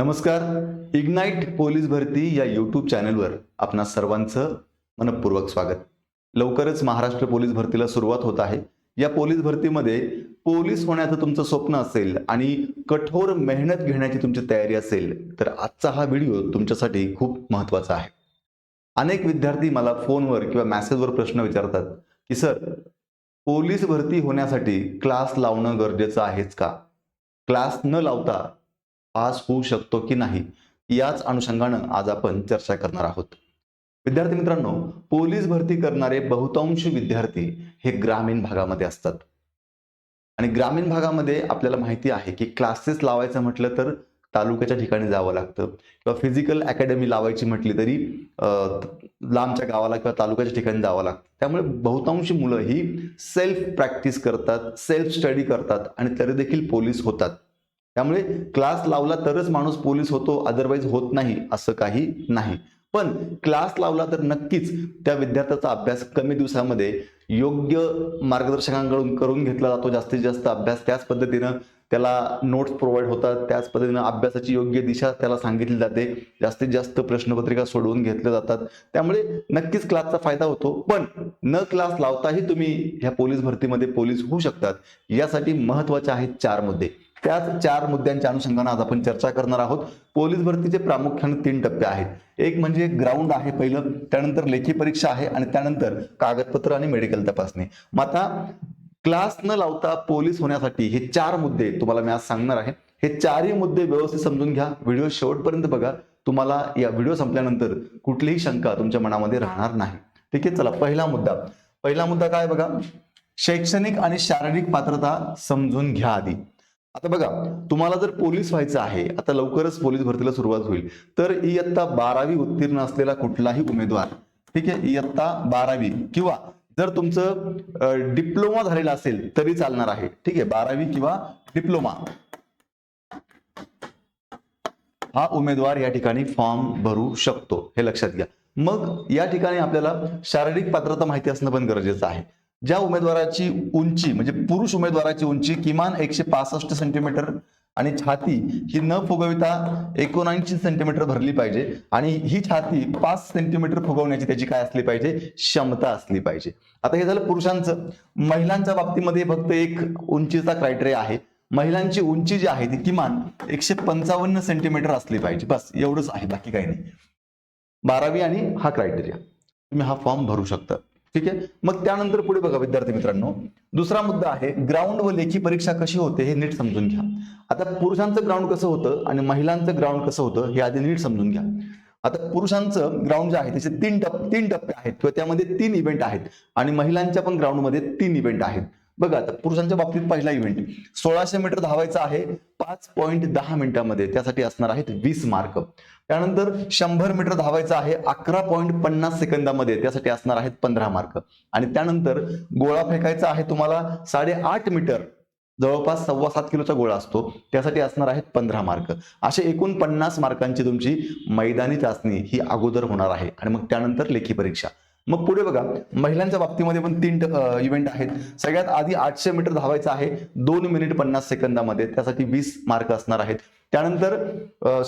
नमस्कार. Ignite police भरती या यूट्यूब चॅनलवर आपणा सर्वांचं मनपूर्वक स्वागत. लवकरच महाराष्ट्र पोलीस भरतीला सुरुवात होत आहे. या पोलीस भरतीमध्ये पोलीस होण्याचं तुमचं स्वप्न असेल आणि कठोर मेहनत घेण्याची तुमची तयारी असेल तर आजचा हा व्हिडिओ तुमच्यासाठी खूप महत्त्वाचा आहे. अनेक विद्यार्थी मला फोनवर किंवा मॅसेजवर प्रश्न विचारतात की सर पोलीस भरती होण्यासाठी क्लास लावणं गरजेचं आहेच का? क्लास न लावता पास होऊ शकतो की नाही याच अनुषंगानं आज आपण चर्चा करणार आहोत. विद्यार्थी मित्रांनो पोलीस भरती करणारे बहुतांश विद्यार्थी हे ग्रामीण भागामध्ये असतात. आणि ग्रामीण भागामध्ये आपल्याला माहिती आहे की क्लासेस लावायचं म्हटलं तर तालुक्याच्या ठिकाणी जावं लागतं. किंवा फिजिकल अकॅडमी लावायची म्हटली तरी लांबच्या गावाला किंवा तालुक्याच्या ठिकाणी जावं लागतं. त्यामुळे बहुतांशी मुलं ही सेल्फ प्रॅक्टिस करतात सेल्फ स्टडी करतात आणि तरी देखील पोलीस होतात. त्यामुळे क्लास लावला तरच माणूस पोलीस होतो अदरवाईज होत नाही असं काही नाही. पण क्लास लावला तर नक्कीच त्या विद्यार्थ्याचा अभ्यास कमी दिवसामध्ये योग्य मार्गदर्शकांकडून करून घेतला जातो जास्तीत जास्त अभ्यास त्याच पद्धतीनं त्याला नोट्स प्रोव्हाइड होतात त्याच पद्धतीनं अभ्यासाची योग्य दिशा त्याला सांगितली जाते जास्तीत जास्त प्रश्नपत्रिका सोडवून घेतल्या जातात. त्यामुळे नक्कीच क्लासचा फायदा होतो पण न क्लास लावताही तुम्ही ह्या पोलीस भरतीमध्ये पोलीस होऊ शकतात. यासाठी महत्त्वाचे आहेत चार मुद्दे. त्याच चार मुद्द्यांच्या अनुषंगानं आज आपण चर्चा करणार आहोत. पोलीस भरतीचे प्रामुख्याने तीन टप्पे आहेत. एक म्हणजे ग्राउंड आहे पहिलं त्यानंतर लेखी परीक्षा आहे आणि त्यानंतर कागदपत्र आणि मेडिकल तपासणी. मग आता क्लास न लावता पोलीस होण्यासाठी हे चार मुद्दे तुम्हाला मी आज सांगणार आहे. हे चारही मुद्दे व्यवस्थित समजून घ्या. व्हिडिओ शेवटपर्यंत बघा. तुम्हाला या व्हिडिओ संपल्यानंतर कुठलीही शंका तुमच्या मनामध्ये राहणार नाही. ठीक आहे? चला पहिला मुद्दा. पहिला मुद्दा काय बघा? शैक्षणिक आणि शारीरिक पात्रता समजून घ्या आधी. आता बघा तुम्हाला जर पोलीस व्हायचं आहे आता लवकरच पोलीस भरतीला सुरुवात होईल. तर इयत्ता बारावी उत्तीर्ण असलेला कुठलाही उमेदवार ठीक आहे इयत्ता बारावी किंवा जर तुमचं डिप्लोमा झालेला असेल तरी चालणार आहे. ठीक आहे बारावी किंवा डिप्लोमा. हा उमेदवार या ठिकाणी फॉर्म भरू शकतो हे लक्षात घ्या. मग या ठिकाणी आपल्याला शारीरिक पात्रता माहिती असणं पण गरजेचं आहे. ज्या उमेदवाराची उंची म्हणजे पुरुष उमेदवाराची उंची किमान एकशे पासष्ट सेंटीमीटर आणि छाती ही न फुगविता एकोणऐंशी सेंटीमीटर भरली पाहिजे आणि ही छाती पाच सेंटीमीटर फुगवण्याची त्याची काय असली पाहिजे? क्षमता असली पाहिजे. आता हे झालं पुरुषांचं. महिलांच्या बाबतीमध्ये फक्त एक उंचीचा क्रायटेरिया आहे. महिलांची उंची जी आहे ती किमान एकशे पंचावन्न सेंटीमीटर असली पाहिजे. बस एवढंच आहे. बाकी काही नाही. बारावी आणि हा क्रायटेरिया तुम्ही हा फॉर्म भरू शकता. ठीक आहे? मग त्यानंतर पुढे बघा विद्यार्थी मित्रांनो. दुसरा मुद्दा आहे ग्राउंड व लेखी परीक्षा कशी होते हे नीट समजून घ्या. आता पुरुषांचं ग्राउंड कसं होतं आणि महिलांचं ग्राउंड कसं होतं हे आधी नीट समजून घ्या. आता पुरुषांचं ग्राउंड जे आहे त्याचे तीन टप्पे तीन टप्पे आहेत. किंवा त्यामध्ये तीन इव्हेंट आहेत आणि महिलांच्या पण ग्राउंडमध्ये तीन इव्हेंट आहेत. बघा आता पुरुषांच्या बाबतीत पहिला इव्हेंट सोळाशे मीटर धावायचा आहे पाच पॉईंट दहा मिनिटांमध्ये. त्यासाठी असणार आहेत वीस मार्क त्यानंतर शंभर मीटर धावायचं आहे अकरा पॉईंट पन्नास सेकंदामध्ये. त्यासाठी असणार आहेत पंधरा मार्क आणि त्यानंतर गोळा फेकायचा आहे तुम्हाला साडेआठ मीटर जवळपास सव्वा सात किलोचा गोळा असतो. त्यासाठी असणार आहेत पंधरा मार्क असे एकूण पन्नास मार्कांची तुमची मैदानी चाचणी ही अगोदर होणार आहे. आणि मग त्यानंतर लेखी परीक्षा. मग पुढे बघा महिलांच्या बाबतीमध्ये पण तीन इव्हेंट आहेत. सगळ्यात आधी आठशे मीटर धावायचं आहे दोन मिनिट पन्नास सेकंदामध्ये. त्यासाठी वीस मार्क असणार आहेत. त्यानंतर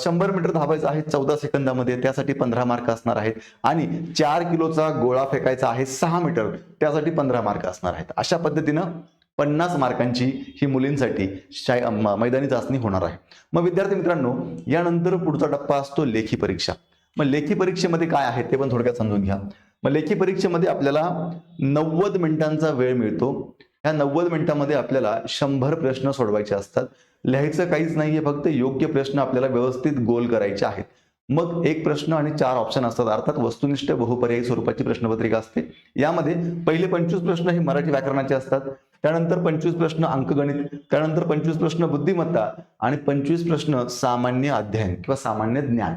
शंभर मीटर धावायचं आहे चौदा सेकंदामध्ये. त्यासाठी पंधरा मार्क असणार आहेत. आणि चार किलोचा गोळा फेकायचा आहे सहा मीटर त्यासाठी पंधरा मार्क असणार आहेत. अशा पद्धतीनं पन्नास मार्कांची ही मुलींसाठी शाय मैदानी चाचणी होणार आहे. मग विद्यार्थी मित्रांनो यानंतर पुढचा टप्पा असतो लेखी परीक्षा. मग लेखी परीक्षेमध्ये काय आहे ते पण थोडक्यात समजून घ्या. मग लेखी परीक्षेमध्ये आपल्याला नव्वद मिनिटांचा वेळ मिळतो. ह्या नव्वद मिनिटांमध्ये आपल्याला शंभर प्रश्न सोडवायचे असतात. लिहायचं काहीच नाहीये फक्त योग्य प्रश्न आपल्याला व्यवस्थित गोल करायचे आहेत. मग एक प्रश्न आणि चार ऑप्शन असतात. अर्थात वस्तुनिष्ठ बहुपर्यायी स्वरूपाची प्रश्नपत्रिका असते. यामध्ये पहिले पंचवीस प्रश्न हे मराठी व्याकरणाचे असतात. त्यानंतर पंचवीस प्रश्न अंकगणित त्यानंतर पंचवीस प्रश्न बुद्धिमत्ता आणि पंचवीस प्रश्न सामान्य अध्ययन किंवा सामान्य ज्ञान.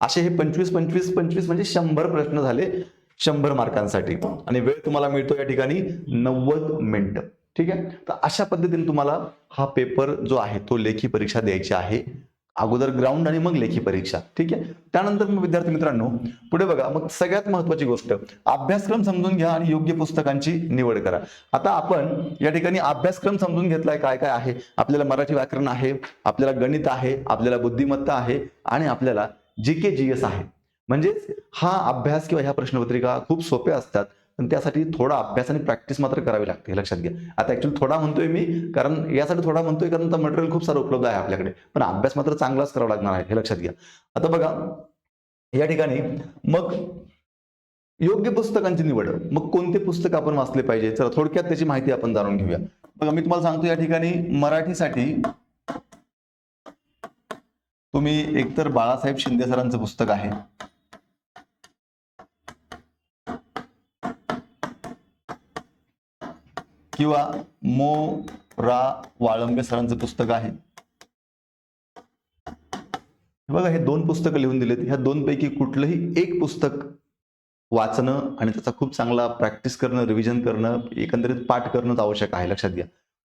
असे हे पंचवीस पंचवीस पंचवीस म्हणजे शंभर प्रश्न झाले. शंभर मार्कांसाठी. आणि वेळ तुम्हाला मिळतो या ठिकाणी नव्वद मिनिटं. ठीक आहे? तर अशा पद्धतीने तुम्हाला हा पेपर जो आहे तो लेखी परीक्षा द्यायची आहे. अगोदर ग्राउंड आणि मग लेखी परीक्षा. ठीक आहे? त्यानंतर मग विद्यार्थी मित्रांनो पुढे बघा मग सगळ्यात महत्वाची गोष्ट अभ्यासक्रम समजून घ्या आणि योग्य पुस्तकांची निवड करा. आता आपण या ठिकाणी अभ्यासक्रम समजून घेतलाय काय काय आहे? आपल्याला मराठी व्याकरण आहे आपल्याला गणित आहे आपल्याला बुद्धिमत्ता आहे आणि आपल्याला जी के जी एस आहे. म्हणजेच हा अभ्यास किंवा ह्या प्रश्नपत्रिका खूप सोप्या असतात. पण त्यासाठी थोडा अभ्यास आणि प्रॅक्टिस मात्र करावी लागते हे लक्षात घ्या. आता ऍक्च्युली थोडा म्हणतोय मी कारण यासाठी थोडा म्हणतोय कारण मटेरियल खूप सारं उपलब्ध आहे आपल्याकडे. पण अभ्यास मात्र चांगलाच करावा लागणार आहे हे लक्षात घ्या. आता बघा या ठिकाणी मग योग्य पुस्तकांची निवड मग कोणते पुस्तक आपण वाचले पाहिजे? चला थोडक्यात त्याची माहिती आपण जाणून घेऊया. बघा मी तुम्हाला सांगतो या ठिकाणी मराठीसाठी तुम्ही एकतर बाळासाहेब शिंदे सरांचं पुस्तक आहे. किंवा मो रा वाळंबे सरांचं पुस्तक आहे. बघा हे दोन पुस्तकं लिहून दिलेत. ह्या दोन पैकी कुठलंही एक पुस्तक वाचणं आणि त्याचा खूप चांगला प्रॅक्टिस करणं रिव्हिजन करणं एकंदरीत पाठ करणंच आवश्यक आहे लक्षात घ्या.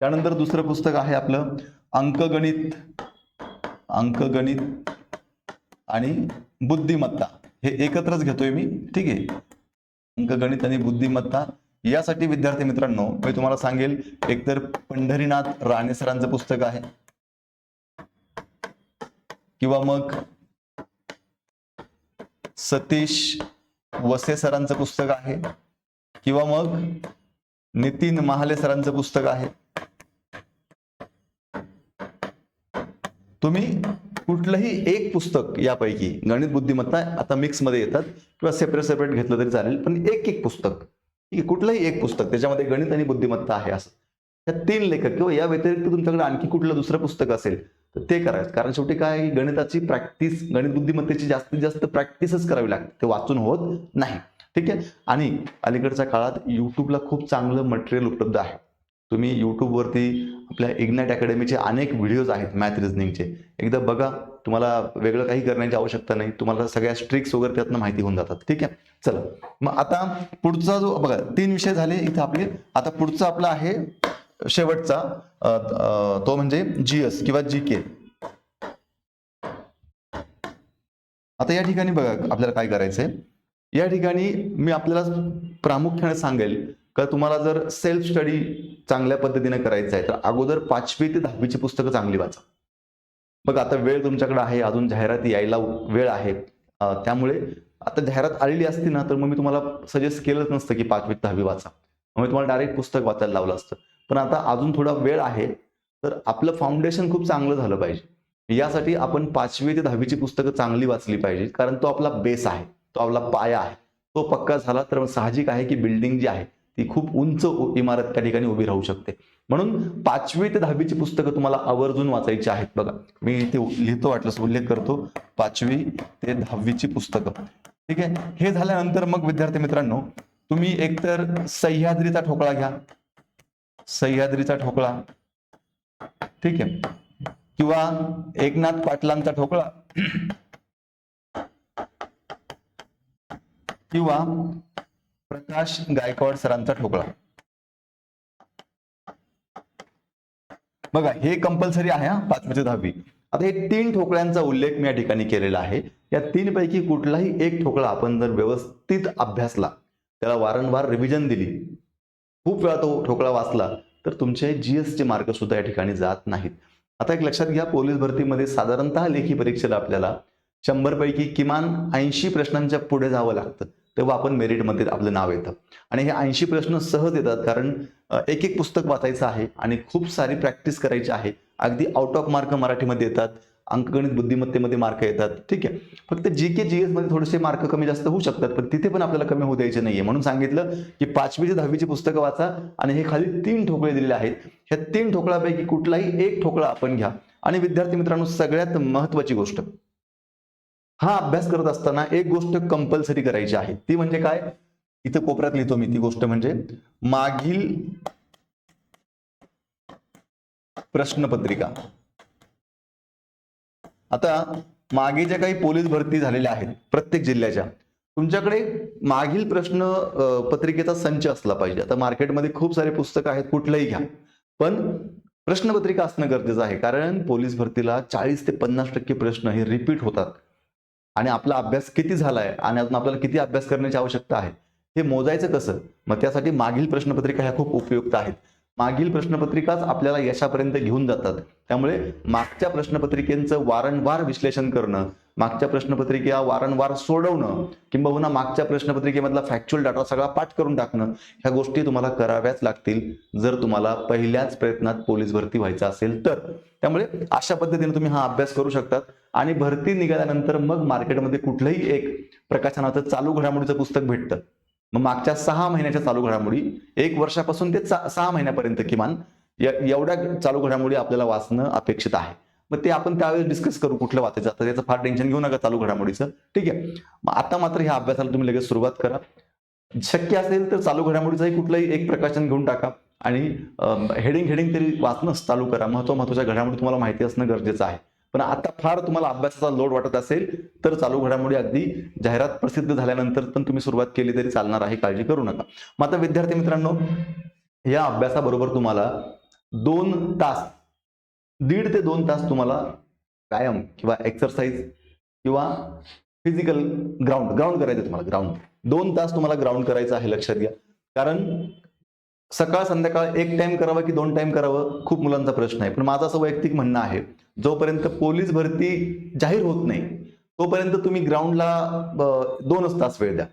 त्यानंतर दुसरं पुस्तक आहे आपलं अंकगणित अंकगणित आणि बुद्धिमत्ता. हे एकत्रच घेतोय मी. ठीक आहे. अंकगणित आणि बुद्धिमत्ता यासाठी विद्यार्थी मित्रांनो मी तुम्हाला सांगेल एकतर पंढरीनाथ राणे सरांचं पुस्तक आहे. किंवा मग सतीश वसे सरांचं पुस्तक आहे. किंवा मग नितीन महाले सरांचं पुस्तक आहे. तुम्ही कुठलंही एक पुस्तक यापैकी गणित बुद्धिमत्ता आता मिक्समध्ये येतात किंवा सेपरेट सेपरेट घेतलं तरी चालेल पण एक एक पुस्तक. की कुठलंही एक पुस्तक त्याच्यामध्ये गणित आणि बुद्धिमत्ता आहे असं. त्या तीन लेखक किंवा या व्यतिरिक्त तुमच्याकडे आणखी कुठलं दुसरं पुस्तक असेल तर ते करायचं. कारण शेवटी काय गणिताची प्रॅक्टिस गणित बुद्धिमत्तेची जास्तीत जास्त प्रॅक्टिसच करावी लागते. ते वाचून होत नाही. ठीक आहे? आणि अलीकडच्या काळात युट्यूबला खूप चांगलं मटेरियल उपलब्ध आहे. तुम्ही युट्यूबवरती आपल्या इग्नाइट अकॅडमीचे अनेक व्हिडिओज आहेत मॅथ रिझनिंगचे एकदा बघा तुम्हाला वेगळं काही करण्याची आवश्यकता नाही. तुम्हाला सगळ्या स्ट्रिक्स वगैरे त्यातनं माहिती होऊन जातात. ठीक आहे? चला. मग आता पुढचा जो बघा तीन विषय झाले इथे आपले. आता पुढचा आपला आहे शेवटचा. तो म्हणजे जीएस किंवा जी के आता या ठिकाणी बघा आपल्याला काय करायचंय. या ठिकाणी मी आपल्याला प्रामुख्याने सांगेल का तुम्हाला जर सेल्फ स्टडी चांगल्या पद्धतीने करायचं आहे तर अगोदर पाचवी ते दहावीची पुस्तकं चांगली वाचा. मग आता वेळ तुमच्याकडे आहे अजून जाहिरात यायला वेळ आहे. त्यामुळे आता जाहिरात आलेली असती ना तर मग मी तुम्हाला सजेस्ट केलंच नसतं की पाचवी दहावी वाचा. मग मी तुम्हाला डायरेक्ट पुस्तक वाचायला लावलं असतं. पण आता अजून थोडा वेळ आहे तर आपलं फाउंडेशन खूप चांगलं झालं पाहिजे. यासाठी आपण पाचवी ते दहावीची पुस्तकं चांगली वाचली पाहिजे कारण तो आपला बेस आहे तो आपला पाया आहे. तो पक्का झाला तर साहजिक आहे की बिल्डिंग जी आहे ती खूप उंच इमारत त्या ठिकाणी उभी राहू शकते. म्हणून पाचवी ते दहावीची पुस्तकं तुम्हाला आवर्जून वाचायची आहेत बघा. मी इथे लिहितो वाटलंस उल्लेख करतो. पाचवी ते दहावीची पुस्तकं. ठीक आहे? हे झाल्यानंतर मग विद्यार्थी मित्रांनो तुम्ही एकतर सह्याद्रीचा ठोकळा घ्या. सह्याद्रीचा ठोकळा. ठीक आहे? किंवा एकनाथ पाटलांचा ठोकळा. किंवा प्रकाश गायकवाड सरांचा ठोकळा. बघा हे कंपल्सरी आहे हा पाचवी ते दहावी. आता हे तीन ठोकळ्यांचा उल्लेख मी या ठिकाणी केलेला आहे. या तीन पैकी कुठलाही एक ठोकळा आपण जर व्यवस्थित अभ्यासला त्याला वारंवार रिव्हिजन दिली खूप वेळा तो ठोकळा वाचला तर तुमचे जीएसचे मार्क सुद्धा या ठिकाणी जात नाहीत. आता एक लक्षात घ्या पोलीस भरतीमध्ये साधारणतः लेखी परीक्षेला आपल्याला शंभर पैकी किमान ऐंशी प्रश्नांच्या पुढे जावं लागतं. तेव्हा आपण मेरिटमध्ये आपलं नाव येतं. आणि हे ऐंशी प्रश्न सहज येतात कारण एक एक पुस्तक वाचायचं आहे आणि खूप सारी प्रॅक्टिस करायची आहे. अगदी आउट ऑफ मार्क मराठीमध्ये येतात अंकगणित बुद्धिमत्तेमध्ये मार्क येतात ठीक आहे. फक्त जी के जी एसमध्ये थोडेसे मार्क कमी जास्त होऊ शकतात पण तिथे पण आपल्याला कमी होऊ द्यायचे नाहीये. म्हणून सांगितलं की पाचवी ते दहावीची पुस्तकं वाचा आणि हे खाली तीन ठोकळे दिलेले आहेत. ह्या तीन ठोकळापैकी कुठलाही एक ठोकळा आपण घ्या. आणि विद्यार्थी मित्रांनो सगळ्यात महत्वाची गोष्ट हा अभ्यास करत असताना एक गोष्ट कंपल्सरी करायची आहे. ती म्हणजे काय? इथं कोपऱ्यात लिहितो मी ती गोष्ट म्हणजे मागील प्रश्नपत्रिका. आता मागे ज्या काही पोलीस भरती झालेल्या आहेत प्रत्येक जिल्ह्याच्या तुमच्याकडे मागील प्रश्न पत्रिकेचा संच असला पाहिजे. आता मार्केटमध्ये खूप सारे पुस्तकं आहेत कुठलंही घ्या. पण प्रश्नपत्रिका असणं गरजेचं आहे. कारण पोलीस भरतीला चाळीस ते पन्नास टक्के प्रश्न हे रिपीट होतात. आणि आपला अभ्यास किती झालाय आणि अजून आपल्याला किती अभ्यास करण्याची आवश्यकता आहे हे मोजायचं कसं? मग त्यासाठी मागील प्रश्नपत्रिका ह्या खूप उपयुक्त आहेत. मागील प्रश्नपत्रिकाच आपल्याला यशापर्यंत घेऊन जातात. त्यामुळे मागच्या प्रश्नपत्रिकेचं वारंवार विश्लेषण करणं मागच्या प्रश्नपत्रिका वारंवार सोडवणं किंबहुना मागच्या प्रश्नपत्रिकेमधला फॅक्च्युअल डाटा सगळा पाठ करून टाकणं ह्या गोष्टी तुम्हाला कराव्याच लागतील. जर तुम्हाला पहिल्याच प्रयत्नात पोलीस भरती व्हायचं असेल तर. त्यामुळे अशा पद्धतीने तुम्ही हा अभ्यास करू शकतात. आणि भरती निघाल्यानंतर मग मार्केटमध्ये कुठलंही एक प्रकाशनाचं चालू घडामोडीचं पुस्तक भेटतं. मग मागच्या सहा महिन्याच्या चालू घडामोडी एक वर्षापासून ते सहा महिन्यापर्यंत किमान एवढ्या चालू घडामोडी आपल्याला वाचणं अपेक्षित आहे. मग ते आपण त्यावेळेस डिस्कस करू कुठलं वाचायचं आता त्याचं फार टेन्शन घेऊ नका चालू घडामोडीचं. ठीक आहे? मग आता मात्र ह्या अभ्यासाला तुम्ही लगेच सुरुवात करा. शक्य असेल तर चालू घडामोडीचंही कुठलंही एक प्रकाशन घेऊन टाका. आणि हेडिंग हेडिंग तरी वाचणंच चालू करा. महत्त्व महत्त्वाच्या घडामोडी तुम्हाला माहिती असणं गरजेचं आहे. पण आता फार तुम्हाला अभ्यासाचा लोड वाटत असेल तर चालू घडामोडी अगदी जाहिरात प्रसिद्ध झाल्यानंतर पण तुम्ही सुरुवात केली तरी चालणार आहे. काळजी करू नका. मग आता विद्यार्थी मित्रांनो या अभ्यासाबरोबर तुम्हाला दोन तास दीड ते दोन तास तुम्हाला व्यायाम किंवा एक्सरसाइज किंवा फिजिकल ग्राउंड ग्राउंड करायचं तुम्हाला ग्राउंड दोन तास तुम्हाला ग्राउंड करायचं आहे लक्षात घ्या. कारण सकाळ संध्याकाळ एक टाइम करावं की दोन टाइम करावं खूप मुलांचा प्रश्न आहे. पण माझं असं वैयक्तिक म्हणणं आहे जोपर्यंत पोलीस भरती जाहीर होत नाही तोपर्यंत तुम्ही ग्राउंडला दोनच तास वेळ द्या.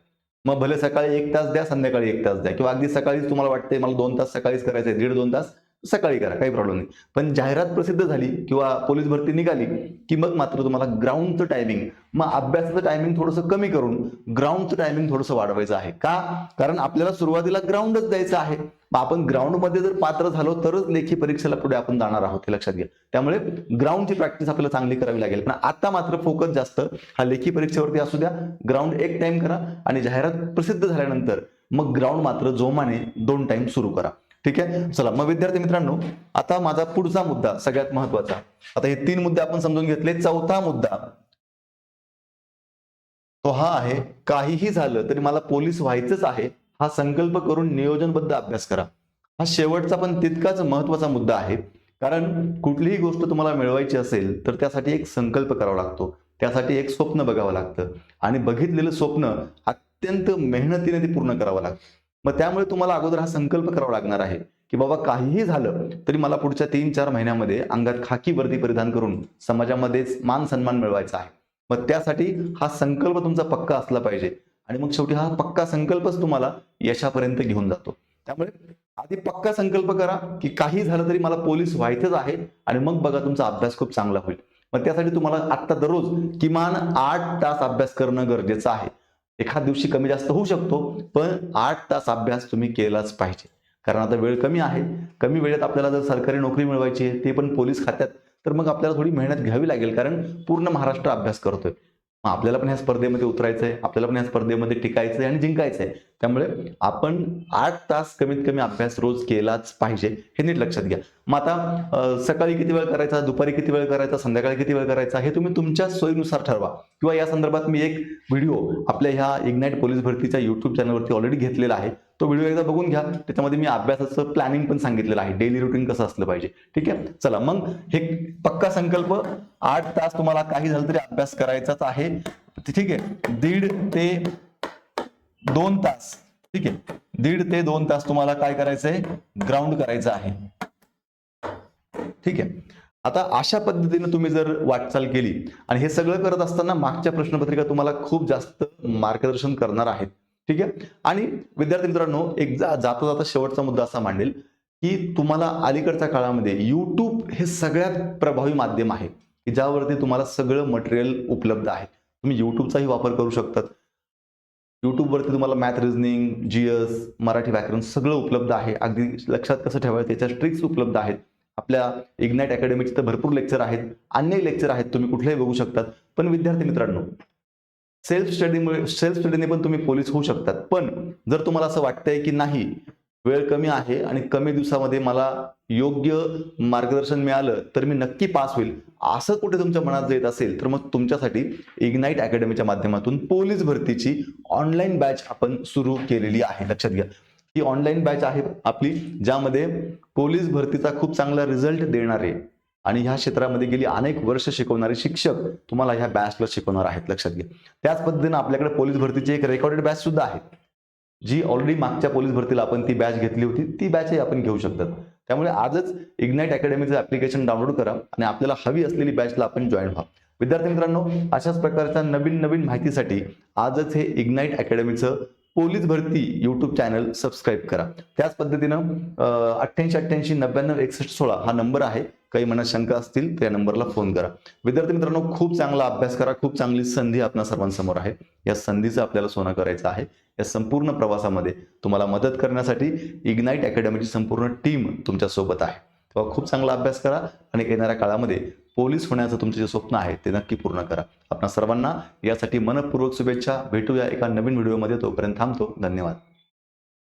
मग भले सकाळी एक तास द्या संध्याकाळी एक तास द्या. किंवा अगदी सकाळीच तुम्हाला वाटते मला दोन तास सकाळीच करायचं आहे दीड दोन तास सकाळी करा काही प्रॉब्लेम नाही. पण जाहिरात प्रसिद्ध झाली किंवा पोलीस भरती निघाली की मग मात्र तुम्हाला ग्राउंडचं टायमिंग मग अभ्यासाचं टायमिंग थोडंसं कमी करून ग्राउंडचं टायमिंग थोडंसं वाढवायचं आहे. का? कारण आपल्याला सुरुवातीला ग्राउंडच द्यायचं आहे. मग आपण ग्राउंडमध्ये जर पात्र झालो तरच लेखी परीक्षेला पुढे आपण जाणार आहोत हे लक्षात घ्या. त्यामुळे ग्राउंडची प्रॅक्टिस आपल्याला चांगली करावी लागेल. पण आता मात्र फोकस जास्त. हा लेखी परीक्षेवरती असू द्या. ग्राउंड एक टाइम करा आणि जाहिरात प्रसिद्ध झाल्यानंतर मग ग्राउंड मात्र जोमाने दोन टाइम सुरू करा. ठीक आहे? चला मग विद्यार्थी मित्रांनो आता माझा पुढचा मुद्दा सगळ्यात महत्त्वाचा आता हे तीन मुद्दे आपण समजून घेतले. चौथा मुद्दा तो हा आहे काहीही झालं तरी मला पोलीस व्हायचंच आहे हा संकल्प करून नियोजनबद्ध अभ्यास करा. हा शेवटचा पण तितकाच महत्त्वाचा मुद्दा आहे. कारण कुठलीही गोष्ट तुम्हाला मिळवायची असेल तर त्यासाठी एक संकल्प करावा लागतो. त्यासाठी एक स्वप्न बघावं लागतं. आणि बघितलेलं स्वप्न अत्यंत मेहनतीने ते पूर्ण करावं लागतं. मग त्यामुळे तुम्हाला अगोदर हा संकल्प करावा लागणार आहे की बाबा काहीही झालं तरी मला पुढच्या तीन चार महिन्यामध्ये अंगात खाकी वर्दी परिधान करून समाजामध्येच मान सन्मान मिळवायचा आहे. मग त्यासाठी हा संकल्प तुमचा पक्का असला पाहिजे. आणि मग शेवटी हा पक्का संकल्पच तुम्हाला यशापर्यंत घेऊन जातो. त्यामुळे आधी पक्का संकल्प करा की काही झालं तरी मला पोलीस व्हायचंच आहे आणि मग बघा तुमचा अभ्यास खूप चांगला होईल. मग त्यासाठी तुम्हाला आत्ता दररोज किमान आठ तास अभ्यास करणं गरजेचं आहे. एखाद दिवशी कमी जास्त होऊ शकतो पण आठ तास अभ्यास तुम्ही केलाच पाहिजे. कारण आता वेळ कमी आहे. कमी वेळेत आपल्याला जर सरकारी नोकरी मिळवायची आहे ते पण पोलीस खात्यात तर मग आपल्याला थोडी मेहनत घ्यावी लागेल. कारण पूर्ण महाराष्ट्र अभ्यास करतोय. मग आपल्याला पण ह्या स्पर्धेमध्ये उतरायचं आहे आपल्याला पण ह्या स्पर्धेमध्ये टिकायचं आहे आणि जिंकायचं आहे त्यामुळे आपण आठ तास कमीत कमी अभ्यास रोज केलाच पाहिजे हे नीट लक्षात घ्या. मग आता सकाळी किती वेळ करायचा दुपारी किती वेळ करायचा संध्याकाळी किती वेळ करायचा हे तुम्ही तुमच्या सोयीनुसार ठरवा. किंवा या संदर्भात मी एक व्हिडिओ आपल्या ह्या इग्नाइट पोलीस भरतीच्या युट्यूब चॅनलवरती ऑलरेडी घेतलेला आहे. तो व्हिडिओ एकदा बघून घ्या. त्याच्यामध्ये मी अभ्यासाचं प्लॅनिंग पण सांगितलेलं आहे. डेली रुटीन कसं असलं पाहिजे. ठीक आहे? चला मग हे पक्का संकल्प आठ तास तुम्हाला काही झालं तरी अभ्यास करायचाच आहे. ठीक आहे? दीड ते दोन तास. ठीक आहे. दीड ते दोन तास तुम्हाला काय करायचंय? ग्राउंड करायचं आहे. ठीक आहे. आता अशा पद्धतीने तुम्ही जर वाटचाल केली आणि हे सगळं करत असताना मागच्या प्रश्नपत्रिका तुम्हाला खूप जास्त मार्गदर्शन करणार आहेत. ठीक आहे? आणि विद्यार्थी मित्रांनो एक जा- जाता जाता शेवटचा मुद्दा असा मांडेल की तुम्हाला अलीकडच्या काळामध्ये यूट्यूब हे सगळ्यात प्रभावी माध्यम आहे की ज्यावरती तुम्हाला सगळं मटेरियल उपलब्ध आहे. तुम्ही यूट्यूबचाही वापर करू शकतात. यूट्यूबवरती तुम्हाला मॅथ रिझनिंग जीएस मराठी व्याकरण सगळं उपलब्ध आहे. अगदी लक्षात कसं ठेवायचं त्याच्या ट्रिक्स उपलब्ध आहेत. आपल्या इग्नाइट अकॅडमीचे तर भरपूर लेक्चर आहेत. अन्य लेक्चर आहेत तुम्ही कुठलेही बघू शकतात. पण विद्यार्थी मित्रांनो सेल्फ स्टडीमुळे सेल्फ स्टडीने पण तुम्ही पोलीस होऊ शकतात. पण जर तुम्हाला असं वाटतंय की नाही वेळ कमी आहे आणि कमी दिवसामध्ये मला योग्य मार्गदर्शन मिळालं तर मी नक्की पास होईल. असं कुठे तुमच्या मनात येत असेल तर मग तुमच्यासाठी इग्नाईट अकॅडमीच्या माध्यमातून पोलीस भरतीची ऑनलाईन बॅच आपण सुरू केलेली आहे. लक्षात घ्या. ही ऑनलाईन बॅच आहे आपली ज्यामध्ये पोलीस भरतीचा खूप चांगला रिझल्ट देणारे आणि ह्या क्षेत्रामध्ये गेली अनेक वर्ष शिकवणारे शिक्षक तुम्हाला ह्या बॅचला शिकवणार आहेत. लक्षात घ्या. त्याच पद्धतीनं आपल्याकडे पोलीस भरतीची एक रेकॉर्डेड बॅच सुद्धा आहे. जी ऑलरेडी मागच्या पोलीस भरतीला आपण ती बॅच घेतली होती ती बॅचही आपण घेऊ शकतात. त्यामुळे आजच इग्नाईट अकॅडमीचं ऍप्लिकेशन डाउनलोड करा आणि आपल्याला हवी असलेली बॅचला आपण जॉईन व्हा. विद्यार्थी मित्रांनो अशाच प्रकारच्या नवीन नवीन माहितीसाठी आजच हे इग्नाईट अकॅडमीचं पोलीस भरती यूट्यूब चॅनल सबस्क्राईब करा. त्याच पद्धतीनं अठ्ठ्याऐंशी अठ्ठ्याऐंशी नव्याण्णव एकसष्ट सोळा हा नंबर आहे. काही मनात शंका असतील तर या नंबरला फोन करा. विद्यार्थी मित्रांनो खूप चांगला अभ्यास करा खूप चांगली संधी आपल्या सर्वांसमोर आहे. या संधीचं आपल्याला सोनं करायचं आहे. या संपूर्ण प्रवासामध्ये तुम्हाला मदत करण्यासाठी इग्नाईट अकॅडमीची संपूर्ण टीम तुमच्यासोबत आहे. तेव्हा खूप चांगला अभ्यास करा आणि येणाऱ्या काळामध्ये पोलीस होण्याचं तुमचं जे स्वप्न आहे ते नक्की पूर्ण करा. आपणा सर्वांना यासाठी मनपूर्वक शुभेच्छा. भेटूया एका नवीन व्हिडिओमध्ये तोपर्यंत थांबतो. धन्यवाद.